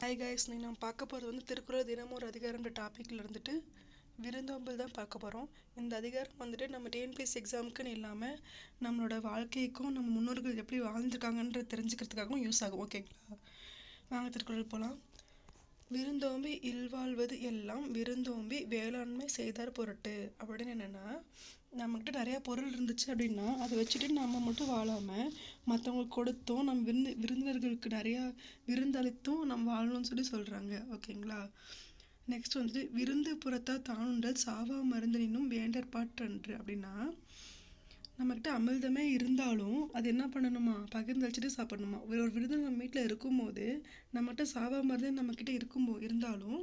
Hi guys நீ நம்ம பார்க்க போகிறது வந்து திருக்குறள் தினமும் ஒரு அதிகாரம்ன்ற டாப்பிக்கில் இருந்துட்டு விருந்தோம்பல் தான் பார்க்க போகிறோம் இந்த அதிகாரம் வந்துட்டு நம்ம டிஎன்பிஎஸ் எக்ஸாமுக்குன்னு இல்லாமல் நம்மளோட வாழ்க்கைக்கும் நம்ம முன்னோர்கள் எப்படி வாழ்ந்துருக்காங்கன்ற தெரிஞ்சுக்கிறதுக்காகவும் யூஸ் ஆகும். ஓகேங்களா வாங்க திருக்குறள் போகலாம் விருந்தோம்பி இல்வாழ்வது எல்லாம் விருந்தோம்பி வேளாண்மை செய்தார் பொருட்டு. அப்படின்னு என்னென்னா நம்மக்கிட்ட நிறையா பொருள் இருந்துச்சு அப்படின்னா அதை வச்சுட்டு நம்ம மட்டும் வாழாமல் மற்றவங்களுக்கு கொடுத்தும் நம்ம விருந்து விருந்தினர்களுக்கு நிறையா விருந்தளித்தும் நம்ம வாழணும்னு சொல்லி சொல்கிறாங்க ஓகேங்களா? நெக்ஸ்ட் வந்துட்டு விருந்து புறத்தா தானுண்டல் சாவா மருந்தினும் வேண்டற்பாற்றன்று அப்படின்னா நம்மக்கிட்ட அமிர்தமே இருந்தாலும் அது என்ன பண்ணணுமா? பகிர்ந்தளிச்சுட்டு சாப்பிடணுமா? ஒரு ஒரு விருது நம்ம வீட்டில் இருக்கும்போது நம்மகிட்ட சாவா மருந்து நம்மக்கிட்ட இருக்கும்போ இருந்தாலும்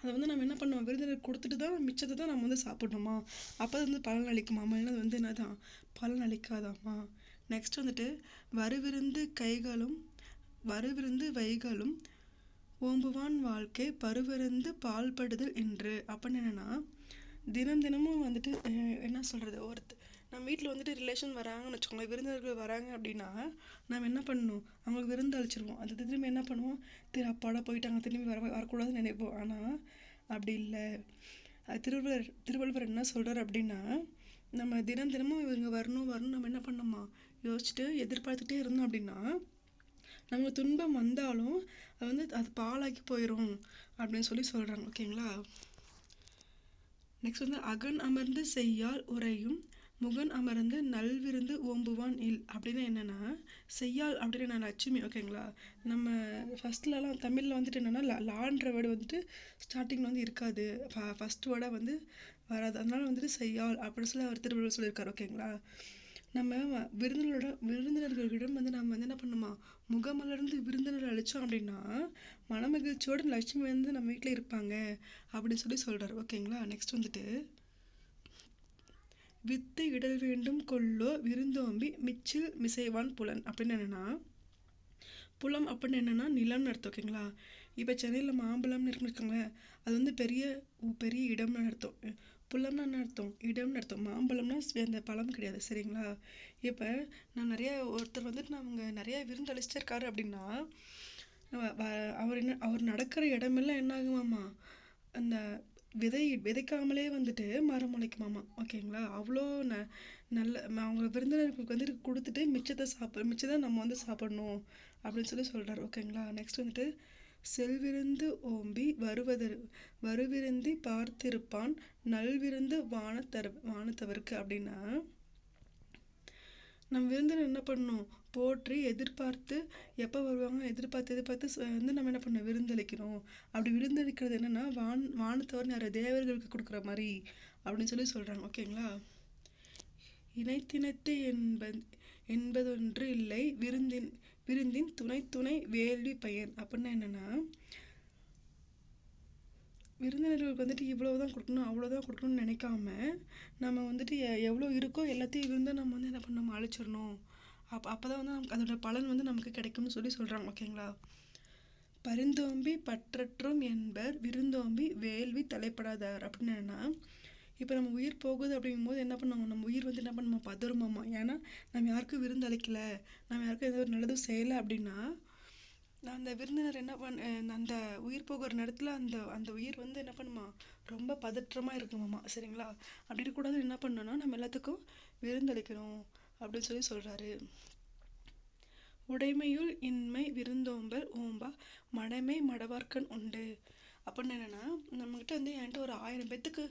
அதை வந்து நம்ம என்ன பண்ணுவோம்? விருந்தினர் கொடுத்துட்டு தான் மிச்சத்தை தான் நம்ம வந்து சாப்பிடணுமா? அப்போ அது வந்து பலன் அளிக்குமாமா இல்லை அது வந்து என்னதான் பலன் அளிக்காதாமா நெக்ஸ்ட் வந்துட்டு வருவிருந்து கைகளும் வருவிருந்து வைகளும் ஓம்புவான் வாழ்க்கை பருவிருந்து பால்படுதல் என்று. அப்படின்னு என்னன்னா தினம் தினமும் வந்துட்டு அஹ் என்ன சொல்றது? ஒருத்த நம்ம வீட்டில் வந்துட்டு ரிலேஷன் வராங்கன்னு வச்சுக்கோங்களேன் விருந்தினர்கள் வராங்க அப்படின்னா நம்ம என்ன பண்ணணும்? அவங்களுக்கு விருந்து அழிச்சிருவோம் அது திரும்பி என்ன பண்ணுவோம்? திரு அப்பாடா போயிட்டாங்க திரும்பி வர வரக்கூடாதுன்னு நினைப்போம். ஆனால் அப்படி இல்லை. அது திருவள்ளுவர் திருவள்ளுவர் என்ன சொல்றாரு அப்படின்னா நம்ம தினம் தினமும் இவங்க வரணும் வரணும் நம்ம என்ன பண்ணோமா யோசிச்சுட்டு எதிர்பார்த்துட்டே இருந்தோம் அப்படின்னா நமக்கு துன்பம் வந்தாலும் அது வந்து அது பாலாக்கி போயிடும் அப்படின்னு சொல்லி சொல்றாங்க. ஓகேங்களா? நெக்ஸ்ட் வந்து அகன் அமர்ந்து செய்யால் உரையும் முகன் அமர்ந்து நல்விருந்து ஓம்புவான் இல். அப்படின்னு என்னென்னா செய்யால் அப்படின்னு நான் லட்சுமி ஓகேங்களா? நம்ம ஃபர்ஸ்ட்லலாம் தமிழில் வந்துட்டு என்னென்னா லான்ற வேர்டு வந்துட்டு ஸ்டார்டிங்கில் வந்து இருக்காது. ஃபஸ்ட் வேர்டாக வந்து வராது. அதனால வந்துட்டு செய்யால் அப்படின்னு சொல்லி அவர் திருவள்ளுவர் சொல்லியிருக்காரு ஓகேங்களா? நம்ம விருந்தினரோட விருந்தினர்களிடம் வந்து நம்ம வந்து என்ன பண்ணுமா? முகமலர்ந்து விருந்தினர் அழிச்சோம் அப்படின்னா மனமகிழ்ச்சியோட லட்சுமி வந்து நம்ம வீட்டில் இருப்பாங்க அப்படின்னு சொல்லி சொல்கிறார் ஓகேங்களா? நெக்ஸ்ட் வந்துட்டு வித்து இடல் வேண்டும் கொல்லோ விருந்தோம்பி மிச்சில் மிசைவான் புலன். அப்படின்னு என்னென்னா புலம் அப்படின்னு என்னென்னா நிலம்னு அர்த்தம் ஓகேங்களா? இப்போ சென்னையில் மாம்பழம்னு இருக்குன்னு வச்சுக்கோங்களேன் அது வந்து பெரிய பெரிய இடம்னு அர்த்தம். புலம்னா என்ன அர்த்தம்? இடம்னு அர்த்தம். மாம்பழம்னா அந்த பழம் கிடையாது சரிங்களா? இப்போ நான் நிறைய ஒருத்தர் வந்துட்டு நான் அவங்க நிறைய விருந்து அளிச்சிட்டே இருக்காரு அப்படின்னா அவர் என்ன அவர் நடக்கிற இடமெல்லாம் என்ன ஆகுமாம்மா அந்த விதை விதைக்காமலே வந்துட்டு மரம் முளைக்குமாமா? ஓகேங்களா அவ்வளோ ந நல்ல அவங்க விருந்தினர்களுக்கு வந்து கொடுத்துட்டு மிச்சத்தை சாப்பிட மிச்சத்தை நம்ம வந்து சாப்பிடணும் அப்படின்னு சொல்லி சொல்கிறார் ஓகேங்களா நெக்ஸ்ட் வந்துட்டு செல்விருந்து ஓம்பி வருவதர் வருவிருந்தி பார்த்திருப்பான் நல்விருந்து வானத்தர் வானத்தவருக்கு அப்படின்னா நம்ம விருந்தினர் என்ன பண்ணணும்? போற்றி எதிர்பார்த்து எப்போ வருவாங்க எதிர்பார்த்து எதிர்பார்த்து வந்து நம்ம என்ன பண்ணணும் விருந்தளிக்கணும் அப்படி விருந்தளிக்கிறது என்னன்னா வான் வானத்தவர் நிறைய தேவர்களுக்கு கொடுக்குற மாதிரி அப்படின்னு சொல்லி சொல்றாங்க. ஓகேங்களா இணைத்திணைத்து என்பது என்பதொன்று இல்லை. விருந்தின் விருந்தின் துணை துணை வேள்வி பயன் அப்படின்னா என்னன்னா விருந்தினர்களுக்கு வந்துட்டு இவ்வளவுதான் கொடுக்கணும் அவ்வளவுதான் கொடுக்கணும்னு நினைக்காம நம்ம வந்துட்டு எ- எவ்வளவு இருக்கோ எல்லாத்தையும் இருந்தால் நம்ம வந்து என்ன பண்ணணும்? அழிச்சிடணும். அப்போ அப்போ தான் வந்து நமக்கு அதோட பலன் வந்து நமக்கு கிடைக்கும்னு சொல்லி சொல்கிறாங்க ஓகேங்களா? பரிந்தோம்பி பற்றற்றும் என்பர் விருந்தோம்பி வேள்வி தலைப்படாதார் அப்படின்னு என்னென்னா இப்போ நம்ம உயிர் போகுது அப்படிங்கும்போது என்ன பண்ணுவோம் நம்ம உயிர் வந்து என்ன பண்ணுமா? பதறுமாமா. ஏன்னா நம்ம யாருக்கும் விருந்தளிக்கல நம்ம யாருக்கும் எந்த ஒரு நல்லதும் செய்யலை அப்படின்னா நான் அந்த விருந்தினர் என்ன பண்ண அந்த உயிர் போகிற நேரத்தில் அந்த அந்த உயிர் வந்து என்ன பண்ணுமா? ரொம்ப பதற்றமாக இருக்குமாம்மா சரிங்களா? அப்படி இருக்கக்கூடாது என்ன பண்ணணும்னா நம்ம எல்லாத்துக்கும் விருந்தளிக்கணும் அப்படின்னு சொல்லி சொல்கிறாரு உடைமையுள் இன்மை விருந்தோம்பல் ஓம்பா மனமே மடவார்க்கன் உண்டு. அப்படின்னு என்னன்னா நம்மகிட்ட வந்து என்கிட்ட ஒரு ஆயிரம் பேத்துக்கு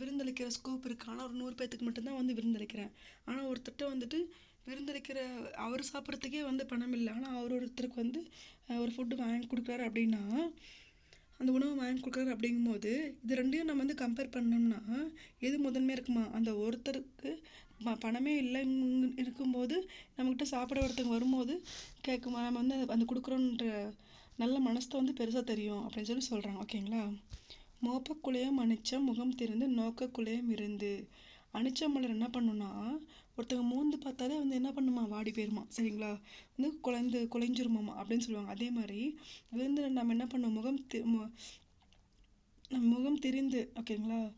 விருந்தளிக்கிற ஸ்கோப் இருக்குது ஆனால் ஒரு நூறு பேத்துக்கு மட்டும்தான் வந்து விருந்தளிக்கிறேன். ஆனால் ஒருத்தட்ட வந்துட்டு விருந்தளிக்கிற அவர் சாப்பிட்றதுக்கே வந்து பணம் இல்லை. ஆனால் அவர் ஒருத்தருக்கு வந்து ஒரு ஃபுட்டு வாங்கி கொடுக்குறாரு அப்படின்னா அந்த உணவை வாங்கி கொடுக்குறாரு அப்படிங்கும்போது இது ரெண்டையும் நம்ம வந்து கம்பேர் பண்ணோம்னா எது முதன்மையாக இருக்குமா? அந்த ஒருத்தருக்கு ப- பணமே இல்லை இருக்கும்போது நம்மக்கிட்ட சாப்பிட ஒருத்தவங்க வரும்போது கேட்குமா நம்ம வந்து அந்த கொடுக்குறோன்ற நல்ல மனசை வந்து பெருசாக தெரியும் அப்படின்னு சொல்லி சொல்கிறாங்க ஓகேங்களா? மோப்பக்குள்ளேயும் அணிச்ச முகம் திறந்து நோக்கக்குள்ளேயும் இருந்து. அணிச்ச மலர் என்ன பண்ணுன்னா ஒருத்தங்க மூந்து பார்த்தாலே வந்து என்ன பண்ணுமா? வாடி போயிருமா. சரிங்களா? வந்து குலைந்து குலைஞ்சிருமாமா அப்படின்னு சொல்லுவாங்க. அதே மாதிரி விருந்தினர் நம்ம என்ன பண்ணோம் முகம் தி- மு- நம்ம முகம் திரிந்து ஓகேங்களா?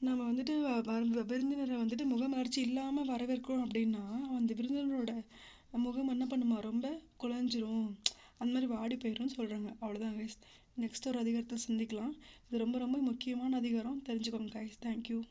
நம்ம வந்துட்டு வ- வ- விருந்தினரை வந்துட்டு முகமலர்ச்சி இல்லாமல் வரவேற்கிறோம் அப்படின்னா அந்த விருந்தினரோட முகம் என்ன பண்ணுமா? ரொம்ப குழஞ்சிரும் அந்த மாதிரி வாடி போயிரும்னு சொல்கிறாங்க அவ்வளோதான் கைஸ் நெக்ஸ்ட் ஒரு அதிகாரத்தில் சந்திக்கலாம். இது ரொம்ப ரொம்ப முக்கியமான அதிகாரம். தெரிஞ்சுக்கோங்க கைஸ் தேங்க்யூ